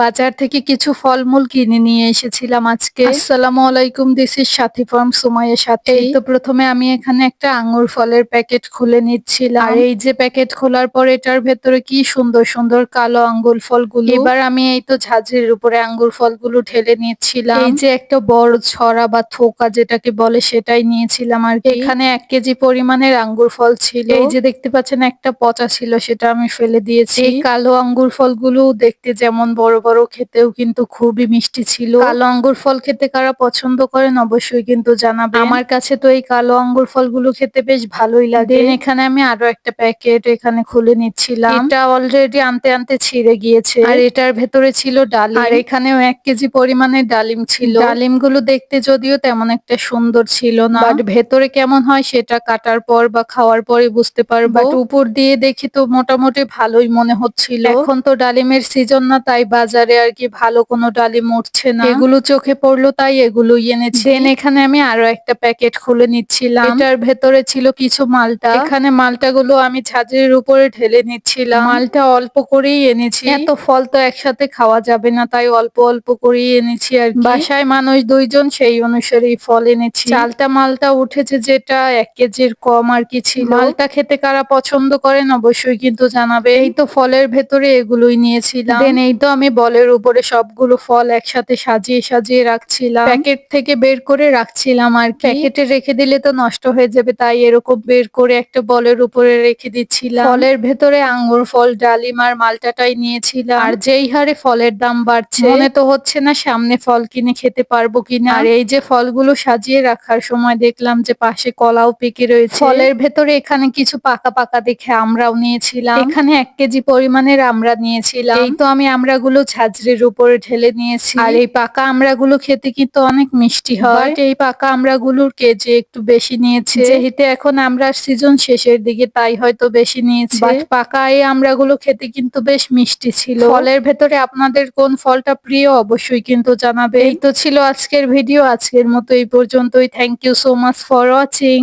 বাজার থেকে কিছু ফলমূল কিনে নিয়ে এসেছিলাম আজকে। আসসালামু আলাইকুম দিস ইজ সাথী ফার্ম সুমাইয়ের সাথে। এই তো প্রথমে আমি এখানে একটা আঙ্গুর ফলের প্যাকেট খুলে নিচ্ছিলাম। আর এই যে প্যাকেট খোলার পর এটার ভেতরে কি সুন্দর সুন্দর কালো আঙ্গুর ফলগুলো। এবার আমি এই তো ঝাঁঝরির উপরে আঙ্গুর ফলগুলো ঢেলে নিচ্ছিলাম। এই যে একটা বড় ছড়া বা থোকা যেটাকে বলে সেটাই নিয়েছিলাম আর। এখানে এক কেজি পরিমাণের আঙ্গুর ফল ছিল। এই যে দেখতে পাচ্ছেন একটা পচা ছিল সেটা আমি ফেলে দিয়েছি। কালো আঙ্গুর ফলগুলো দেখতে যেমন বড় বড় খেতেও কিন্তু খুবই মিষ্টি ছিল। কালো আঙ্গুর ফল খেতে কারা পছন্দ করেন অবশ্যই কিন্তু জানাবেন। আমার কাছে তো এই কালো আঙ্গুর ফলগুলো খেতে বেশ ভালোই লাগে। এখানে আমি আরও একটা প্যাকেট এখানে খুলে নিচ্ছিলাম। এটা অলরেডি আনতে আনতে ছিঁড়ে গিয়েছে। আর এটার ভেতরে ছিল ডালিম। আর এখানেও এক কেজি পরিমাণের ডালিম ছিল। ডালিমগুলো দেখতে যদিও তেমন একটা সুন্দর ছিল না। বাট ভেতরে কেমন হয় সেটা কাটার পর বা খাওয়ার পরে বুঝতে পারব। বাট উপর দিয়ে দেখি তো মোটামুটি ভালোই মনে হচ্ছিল। এখন তো ডালিমের সিজন না তাই বাজারে আর কি ভালো কোনো ডালিম উঠছে না। এগুলো চোখে পড়ল তাই এগুলো এনেছি। এখানে আমি আরও একটা প্যাকেট খুলে নিচ্ছিলাম। এটার ভেতরে ছিল কিছু মালটা। এখানে মালটাগুলো আমি ঝাঁঝরির উপরে ঢেলে নিচ্ছিলাম। মালটা অল্প করেই এনেছি। এত ফল তো একসাথে খাওয়া যাবে না তাই অল্প অল্প করেই এনেছি আর। বাসায় মানুষ দুইজন সেই অনুসারে ফল এনেছি। চালটা মালটা উঠেছে যেটা এক কেজির কম আর কি ছিল। মালটা খেতে কারা পছন্দ করেন অবশ্যই কিন্তু জানাবে এই তো ফলের ভেতরে এগুলোই নিয়েছিলাম। দেন এই তো আমি বলের উপরে সবগুলো ফল একসাথে সাজিয়ে সাজিয়ে রাখছিলাম। প্যাকেট থেকে বের করে রাখছিলাম আর প্যাকেটে রেখে দিলে তো নষ্ট হয়ে যাবে, তাই এরকম বের করে একটা বলের উপরে রেখে দিচ্ছিলাম। ফলের ভেতরে আঙ্গুর ফল, ডালিম আর মালটাটাই নিয়েছিলাম। আর যেই হারে ফলের দাম বাড়ছে, মনে তো হচ্ছে না সামনে ফল কিনে খেতে পারব কিনা। আর এই যে ফলগুলো সাজিয়ে রাখার সময় দেখলাম যে পাশে কলাও পেকে রয়েছে। ফলের ভেতরে এখানে কিছু পাকা পাকা দেখে আমরাও নিয়েছিলাম। এখানে এক কেজি পরিমাণের আমরা নিয়েছিলাম। এই তো আমি আমড়াগুলো ঝাঁঝরির উপরে ঢেলে নিয়েছি। আর এই পাকা আমড়াগুলো খেতে কিন্তু অনেক মিষ্টি হয়। এই পাকা আমরা আমড়াগুলোর কেজি একটু বেশি নিয়েছে যেহেতু এখন আমড়ার সিজন শেষের দিকে তাই হয়তো বেশি নিয়েছে। পাকা এই আমড়াগুলো খেতে কিন্তু বেশ মিষ্টি ছিল। ফলের ভেতরে আপনাদের কোন ফলটা প্রিয় অবশ্যই কিন্তু জানাবে এই তো ছিল আজকের ভিডিও আজকের মতো এই পর্যন্তই। Thank you so much for watching